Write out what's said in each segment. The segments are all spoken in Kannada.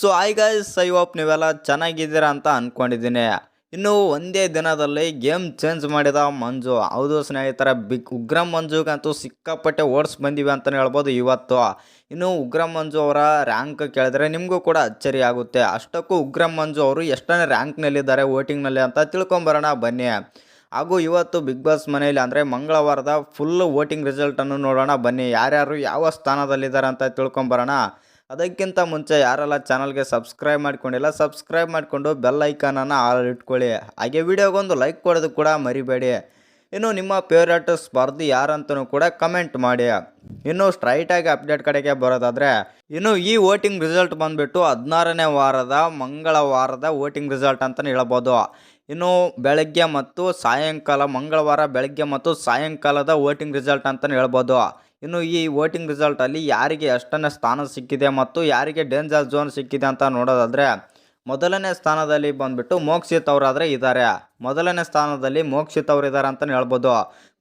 ಸೊ ಐ ಗೈಸ್ ಐ ನೀವೆಲ್ಲ ಚೆನ್ನಾಗಿದ್ದೀರಾ ಅಂತ ಅಂದ್ಕೊಂಡಿದ್ದೀನಿ ಇನ್ನು ಒಂದೇ ದಿನದಲ್ಲಿ ಗೇಮ್ ಚೇಂಜ್ ಮಾಡಿದ ಮಂಜು. ಹೌದು ಸ್ನೇಹಿತರ ಬಿಗ್ ಉಗ್ರಂ ಮಂಜುಗಂತೂ ಸಿಕ್ಕಾಪಟ್ಟೆ ಓಡ್ಸ್ ಬಂದಿವೆ ಅಂತಲೇ ಹೇಳ್ಬೋದು ಇವತ್ತು. ಇನ್ನು ಉಗ್ರಂ ಮಂಜು ಅವರ ರ್ಯಾಂಕ್ ಕೇಳಿದ್ರೆ ನಿಮಗೂ ಕೂಡ ಅಚ್ಚರಿ ಆಗುತ್ತೆ. ಅಷ್ಟಕ್ಕೂ ಉಗ್ರಂ ಮಂಜು ಅವರು ಎಷ್ಟನೇ ರ್ಯಾಂಕ್ನಲ್ಲಿದ್ದಾರೆ ವೋಟಿಂಗ್ನಲ್ಲಿ ಅಂತ ತಿಳ್ಕೊಂಬರೋಣ ಬನ್ನಿ. ಹಾಗೂ ಇವತ್ತು ಬಿಗ್ ಬಾಸ್ ಮನೆಯಲ್ಲಿ ಅಂದರೆ ಮಂಗಳವಾರದ ಫುಲ್ ವೋಟಿಂಗ್ ರಿಸಲ್ಟನ್ನು ನೋಡೋಣ ಬನ್ನಿ. ಯಾರ್ಯಾರು ಯಾವ ಸ್ಥಾನದಲ್ಲಿದ್ದಾರೆ ಅಂತ ತಿಳ್ಕೊಂಬರೋಣ. ಅದಕ್ಕಿಂತ ಮುಂಚೆ ಯಾರೆಲ್ಲ ಚಾನಲ್ಗೆ ಸಬ್ಸ್ಕ್ರೈಬ್ ಮಾಡ್ಕೊಂಡಿಲ್ಲ, ಸಬ್ಸ್ಕ್ರೈಬ್ ಮಾಡಿಕೊಂಡು ಬೆಲ್ ಐಕಾನನ್ನು ಆಲ್ ಇಟ್ಕೊಳ್ಳಿ. ಹಾಗೆ ವಿಡಿಯೋಗೊಂದು ಲೈಕ್ ಕೊಡೋದು ಕೂಡ ಮರಿಬೇಡಿ. ಇನ್ನು ನಿಮ್ಮ ಫೇವ್ರೇಟ್ ಸ್ಪರ್ಧಿ ಯಾರಂತೂ ಕೂಡ ಕಮೆಂಟ್ ಮಾಡಿ. ಇನ್ನು ಸ್ಟ್ರೈಟಾಗಿ ಅಪ್ಡೇಟ್ ಕಡೆಗೆ ಬರೋದಾದರೆ, ಇನ್ನು ಈ ವೋಟಿಂಗ್ ರಿಸಲ್ಟ್ ಬಂದುಬಿಟ್ಟು ಹದಿನಾರನೇ ವಾರದ, ಮಂಗಳವಾರದ ವೋಟಿಂಗ್ ರಿಸಲ್ಟ್ ಅಂತಲೇ ಹೇಳ್ಬೋದು. ಇನ್ನು ಬೆಳಗ್ಗೆ ಮತ್ತು ಸಾಯಂಕಾಲ, ಮಂಗಳವಾರ ಬೆಳಗ್ಗೆ ಮತ್ತು ಸಾಯಂಕಾಲದ ವೋಟಿಂಗ್ ರಿಸಲ್ಟ್ ಅಂತಲೇ ಹೇಳ್ಬೋದು. ಇನ್ನು ಈ ವೋಟಿಂಗ್ ರಿಸಲ್ಟಲ್ಲಿ ಯಾರಿಗೆ ಎಷ್ಟನೇ ಸ್ಥಾನ ಸಿಕ್ಕಿದೆ ಮತ್ತು ಯಾರಿಗೆ ಡೇಂಜರ್ ಝೋನ್ ಸಿಕ್ಕಿದೆ ಅಂತ ನೋಡೋದಾದರೆ ಮೊದಲನೇ ಸ್ಥಾನದಲ್ಲಿ ಬಂದುಬಿಟ್ಟು ಮೋಕ್ಷಿತ್ ಅವರಾದರೆ ಇದ್ದಾರೆ ಮೊದಲನೇ ಸ್ಥಾನದಲ್ಲಿ ಮೋಕ್ಷಿತ್ ಅವರು ಇದ್ದಾರೆ ಅಂತಲೇ ಹೇಳ್ಬೋದು.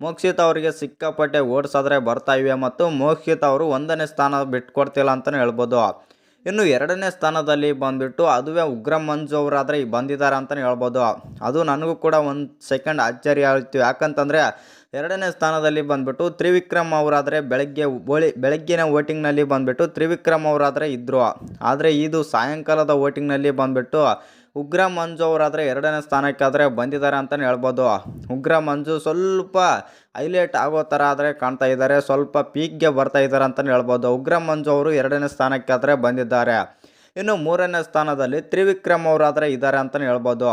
ಮೋಕ್ಷಿತ್ ಅವರಿಗೆ ಸಿಕ್ಕಾಪಟ್ಟೆ ಓಡಿಸಾದ್ರೆ ಬರ್ತಾ ಇವೆ ಮತ್ತು ಮೋಕ್ಷಿತ್ ಅವರು ಒಂದನೇ ಸ್ಥಾನ ಬಿಟ್ಕೊಡ್ತಿಲ್ಲ ಅಂತಲೇ ಹೇಳ್ಬೋದು. ಇನ್ನು ಎರಡನೇ ಸ್ಥಾನದಲ್ಲಿ ಬಂದುಬಿಟ್ಟು ಅದುವೇ ಉಗ್ರ ಮಂಜು ಅವರಾದರೆ ಬಂದಿದ್ದಾರೆ ಅಂತಲೇ ಹೇಳ್ಬೋದು. ಅದು ನನಗೂ ಕೂಡ ಒಂದು ಸೆಕೆಂಡ್ ಆಶ್ಚರ್ಯ ಆಯಿತು. ಯಾಕಂತಂದರೆ ಎರಡನೇ ಸ್ಥಾನದಲ್ಲಿ ಬಂದುಬಿಟ್ಟು ತ್ರಿವಿಕ್ರಮ್ ಅವರಾದರೆ ಬೆಳಗ್ಗೆ ಒಳಿ ಬೆಳಗ್ಗಿನ ವೋಟಿಂಗ್ನಲ್ಲಿ ಬಂದುಬಿಟ್ಟು ತ್ರಿವಿಕ್ರಮ್ ಅವರಾದರೆ ಇದ್ದರು ಆದರೆ ಇದು ಸಾಯಂಕಾಲದ ವೋಟಿಂಗ್ನಲ್ಲಿ ಬಂದುಬಿಟ್ಟು ಉಗ್ರ ಮಂಜು ಅವರಾದರೆ ಎರಡನೇ ಸ್ಥಾನಕ್ಕಾದರೆ ಬಂದಿದ್ದಾರೆ ಅಂತಲೇ ಹೇಳ್ಬೋದು. ಉಗ್ರ ಮಂಜು ಸ್ವಲ್ಪ ಹೈಲೈಟ್ ಆಗೋ ಥರ ಆದರೆ ಕಾಣ್ತಾ ಇದ್ದಾರೆ, ಸ್ವಲ್ಪ ಪೀಕ್ಗೆ ಬರ್ತಾ ಇದ್ದಾರೆ ಅಂತಲೇ ಹೇಳ್ಬೋದು. ಉಗ್ರ ಮಂಜು ಅವರು ಎರಡನೇ ಸ್ಥಾನಕ್ಕಾದರೆ ಬಂದಿದ್ದಾರೆ. ಇನ್ನು ಮೂರನೇ ಸ್ಥಾನದಲ್ಲಿ ತ್ರಿವಿಕ್ರಮ್ ಅವರಾದರೆ ಇದ್ದಾರೆ ಅಂತಲೇ ಹೇಳ್ಬೋದು.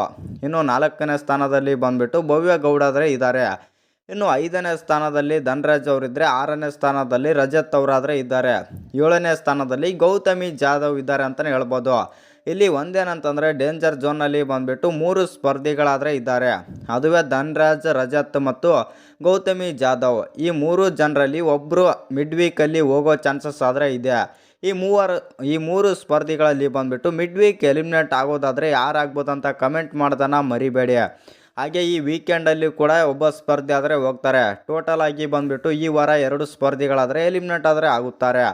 ಇನ್ನು ನಾಲ್ಕನೇ ಸ್ಥಾನದಲ್ಲಿ ಬಂದುಬಿಟ್ಟು ಭವ್ಯ ಗೌಡ ಆದರೆ ಇದ್ದಾರೆ. ಇನ್ನು ಐದನೇ ಸ್ಥಾನದಲ್ಲಿ ಧನರಾಜ್ ಅವರಿದ್ದರೆ ಆರನೇ ಸ್ಥಾನದಲ್ಲಿ ರಜತ್ ಅವರಾದರೆ ಇದ್ದಾರೆ. ಏಳನೇ ಸ್ಥಾನದಲ್ಲಿ ಗೌತಮಿ ಜಾಧವ್ ಇದ್ದಾರೆ ಅಂತಲೇ ಹೇಳ್ಬೋದು. ಇಲ್ಲಿ ಒಂದೇನಂತಂದರೆ ಡೇಂಜರ್ ಝೋನಲ್ಲಿ ಬಂದುಬಿಟ್ಟು ಮೂರು ಸ್ಪರ್ಧಿಗಳಾದರೆ ಇದ್ದಾರೆ. ಅದುವೇ ಧನ್ರಾಜ್, ರಜತ್ ಮತ್ತು ಗೌತಮಿ ಜಾಧವ್. ಈ ಮೂರು ಜನರಲ್ಲಿ ಒಬ್ಬರು ಮಿಡ್ ವೀಕಲ್ಲಿ ಹೋಗೋ ಚಾನ್ಸಸ್ ಆದರೆ ಇದೆ. ಈ ಮೂವರು, ಈ ಮೂರು ಸ್ಪರ್ಧಿಗಳಲ್ಲಿ ಬಂದುಬಿಟ್ಟು ಮಿಡ್ ವೀಕ್ ಎಲಿಮಿನೇಟ್ ಆಗೋದಾದರೆ ಯಾರಾಗ್ಬೋದಂತ ಕಮೆಂಟ್ ಮಾಡ್ದನ ಮರಿಬೇಡಿ. ಹಾಗೆ ಈ ವೀಕೆಂಡಲ್ಲಿ ಕೂಡ ಒಬ್ಬ ಸ್ಪರ್ಧಿ ಆದರೆ ಹೋಗ್ತಾರೆ. ಟೋಟಲ್ ಆಗಿ ಬಂದುಬಿಟ್ಟು ಈ ವಾರ ಎರಡು ಸ್ಪರ್ಧಿಗಳಾದರೆ ಎಲಿಮಿನೇಟ್ ಆದರೆ ಆಗುತ್ತಾರೆ.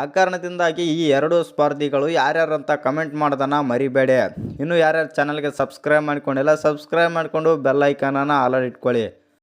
ಆ ಕಾರಣದಿಂದಾಗಿ ಈ ಎರಡು ಸ್ಪರ್ಧಿಗಳು ಯಾರ್ಯಾರು ಅಂತ ಕಮೆಂಟ್ ಮಾಡ್ದನ ಮರಿಬೇಡಿ. ಇನ್ನು ಯಾರ್ಯಾರು ಚಾನಲ್ಗೆ ಸಬ್ಸ್ಕ್ರೈಬ್ ಮಾಡ್ಕೊಂಡಿಲ್ಲ ಸಬ್ಸ್ಕ್ರೈಬ್ ಮಾಡಿಕೊಂಡು ಬೆಲ್ ಆಲರ್ಟ್ ಆಲ್ ಇಟ್ಕೊಳ್ಳಿ.